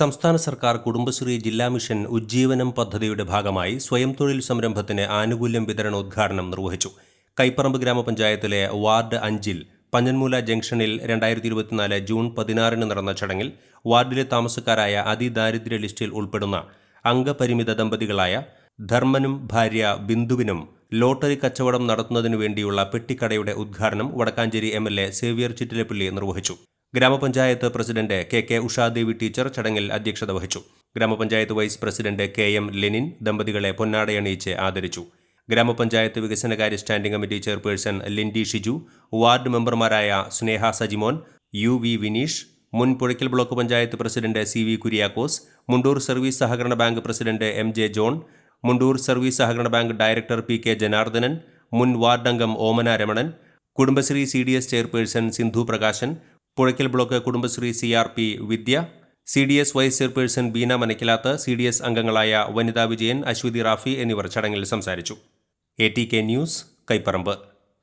സംസ്ഥാന സർക്കാർ കുടുംബശ്രീ ജില്ലാ മിഷൻ ഉജ്ജീവനം പദ്ധതിയുടെ ഭാഗമായി സ്വയം തൊഴിൽ സംരംഭത്തിന് ആനുകൂല്യം വിതരണ ഉദ്ഘാടനം നിർവഹിച്ചു. കൈപ്പറമ്പ് ഗ്രാമപഞ്ചായത്തിലെ വാർഡ് അഞ്ചിൽ പഞ്ഞൻമൂല ജംഗ്ഷനിൽ രണ്ടായിരത്തി ഇരുപത്തിനാല് ജൂൺ പതിനാറിന് നടന്ന ചടങ്ങിൽ വാർഡിലെ താമസക്കാരായ അതിദാരിദ്ര്യ ലിസ്റ്റിൽ ഉൾപ്പെടുന്ന അംഗപരിമിത ദമ്പതികളായ ധർമ്മനും ഭാര്യ ബിന്ദുവിനും ലോട്ടറി കച്ചവടം നടത്തുന്നതിനു വേണ്ടിയുള്ള പെട്ടിക്കടയുടെ ഉദ്ഘാടനം Vadakkanchery M L A Xavier Chittilappally നിർവഹിച്ചു. ഗ്രാമപഞ്ചായത്ത് president K K Ushadevi teacher ചടങ്ങിൽ അധ്യക്ഷത വഹിച്ചു. ഗ്രാമപഞ്ചായത്ത് vice president K M Lenin ദമ്പതികളെ പൊന്നാടയണിയിച്ച് ആദരിച്ചു. ഗ്രാമപഞ്ചായത്ത് വികസനകാര്യ standing committee chairperson Lindy Shiju ward മെമ്പർമാരായ സ്നേഹ സജിമോൻ യു വി വിനീഷ് മുൻ Puzhakkal block panchayat president C V Kuriakose Mundur service സഹകരണ bank president M J John Mundur service സഹകരണ bank director P K Janardhanan മുൻ വാർഡംഗം Omana Ramanan Kudumbashree C D S chairperson Sindhu Prakashan Puzhakkal block Kudumbashree C R P Vidya C D S vice chairperson Beena Manakkilath C D S അംഗങ്ങളായ വനിതാ വിജയൻ അശ്വതി റാഫി എന്നിവർ ചടങ്ങിൽ സംസാരിച്ചു. A T K news Kaiparambu.